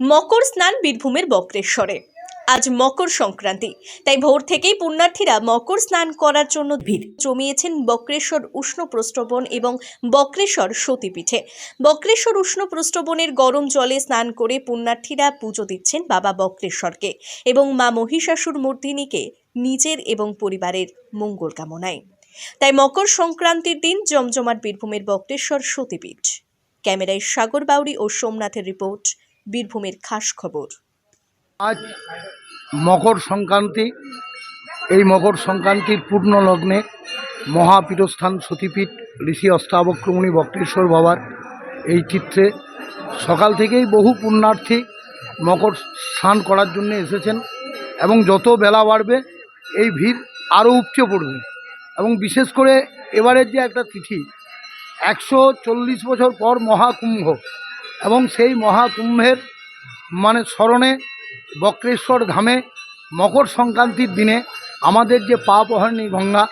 মকর স্নান বীরভূমের বক্রেশ্বরে। আজ মকর সংক্রান্তি, তাই ভোর থেকেই পুণ্যার্থীরা মকর স্নান করার জন্য ভিড় জমিয়েছেন বক্রেশ্বর উষ্ণ প্রস্রবণ এবং বক্রেশ্বর সতীপীঠে। বক্রেশ্বর উষ্ণ প্রস্রবণের গরম জলে স্নান করে পুণ্যার্থীরা পুজো দিচ্ছেন বাবা বক্রেশ্বরকে এবং মা মহিষাসুর মূর্তিনীকে নিজের এবং পরিবারের মঙ্গল কামনায়। তাই মকর সংক্রান্তির দিন জমজমাট বীরভূমের বক্রেশ্বর সতীপীঠ। ক্যামেরায় সাগর বাউরি ও সোমনাথের রিপোর্ট। বীরভূমের খাস খবর। আজ মকর সংক্রান্তি, এই মকর সংক্রান্তির পূর্ণ লগ্নে মহাপীঠস্থান সতীপীঠ ঋষি অষ্টাবক্রমণী বক্রেশ্বর বাবার এই চিত্রে সকাল থেকেই বহু পুণ্যার্থী মকর স্নান করার জন্য এসেছেন এবং যত বেলা বাড়বে এই ভিড় আরও উপচে পড়বে। এবং বিশেষ করে এবারের যে একটা তিথি, একশো চল্লিশ বছর পর মহাকুম্ভ এবং সেই মহাকুম্ভের মানে স্মরণে বক্রেশ্বর ধামে মকর সংক্রান্তির দিনে আমাদের যে পাপহরণী গঙ্গা,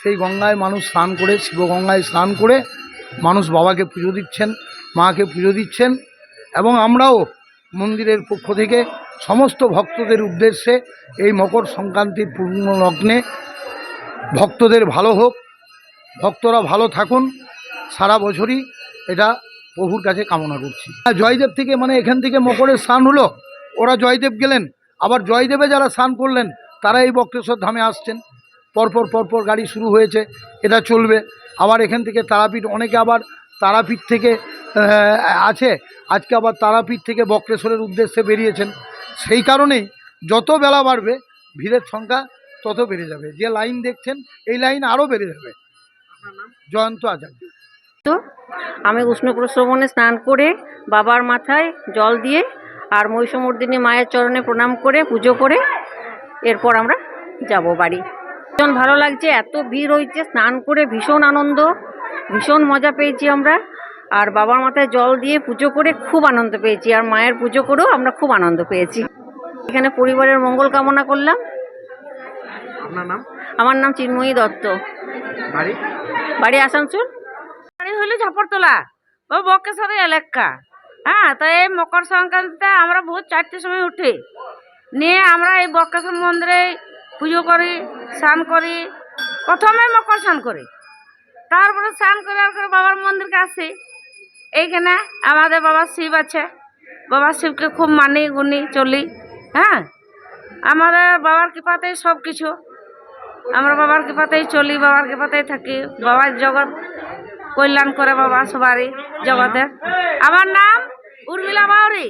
সেই গঙ্গায় মানুষ স্নান করে, শিবগঙ্গায় স্নান করে মানুষ বাবাকে পুজো দিচ্ছেন, মাকে পুজো দিচ্ছেন এবং আমরাও মন্দিরের পক্ষ থেকে সমস্ত ভক্তদের উদ্দেশ্যে এই মকর সংক্রান্তির পূর্ণ লগ্নে ভক্তদের ভালো হোক, ভক্তরা ভালো থাকুন, সারা বছরই এটা প্রভুর কাছে কামনা করছি। জয়দেব থেকে মানে এখান থেকে মকরের স্নান হলো, ওরা জয়দেব গেলেন। আবার জয়দেবে যারা স্নান করলেন, তারা এই বক্রেশ্বর ধামে আসছেন। পরপর পরপর গাড়ি শুরু হয়েছে, এটা চলবে। আবার এখান থেকে তারাপীঠ, অনেকে আবার তারাপীঠ থেকে আছে। আজকে আবার তারাপীঠ থেকে বক্রেশ্বরের উদ্দেশ্যে বেরিয়েছেন। সেই কারণেই যত বেলা বাড়বে, ভিড়ের সংখ্যা তত বেড়ে যাবে। যে লাইন দেখছেন, এই লাইন আরও বেড়ে যাবে। জয়ন্ত আচার্য। আমি উষ্ণ প্রশ্রবণে স্নান করে বাবার মাথায় জল দিয়ে আর মহিষমর্দিনী মায়ের চরণে প্রণাম করে পুজো করে এরপর আমরা যাব বাড়ি। ভীষণ ভালো লাগছে এত ভিড় হয়েছে স্নান করে ভীষণ আনন্দ ভীষণ মজা পেয়েছি আমরা। আর বাবার মাথায় জল দিয়ে পুজো করে খুব আনন্দ পেয়েছি আর মায়ের পুজো করেও আমরা খুব আনন্দ পেয়েছি। এখানে পরিবারের মঙ্গল কামনা করলাম। নাম? আমার নাম চিন্ময়ী দত্ত। বাড়ি? বাড়ি আসানসোল। হলো ঝাপড়তলা। ও বকেশ্বরের এলাকা হ্যাঁ তো এই মকর সংক্রান্তিতে আমরা ভোর চারটের সময় উঠি। নিয়ে আমরা এই বকেশ্বর মন্দিরে পুজো করি, স্নান করি, প্রথমে মকর স্নান করি। তারপরে স্নান করার পরে বাবার মন্দিরকে আসি। এইখানে আমাদের বাবা শিব আছে। বাবা শিবকে খুব মানি গুনি, চলি। হ্যাঁ আমাদের বাবার কৃপাতেই সব কিছু আমরা বাবার কৃপাতেই চলি, বাবার কৃপাতেই থাকি। বাবার জগৎ কল্যাণ করে বাবা সবারই জগতের আমার নাম উর্মিলা বাউরি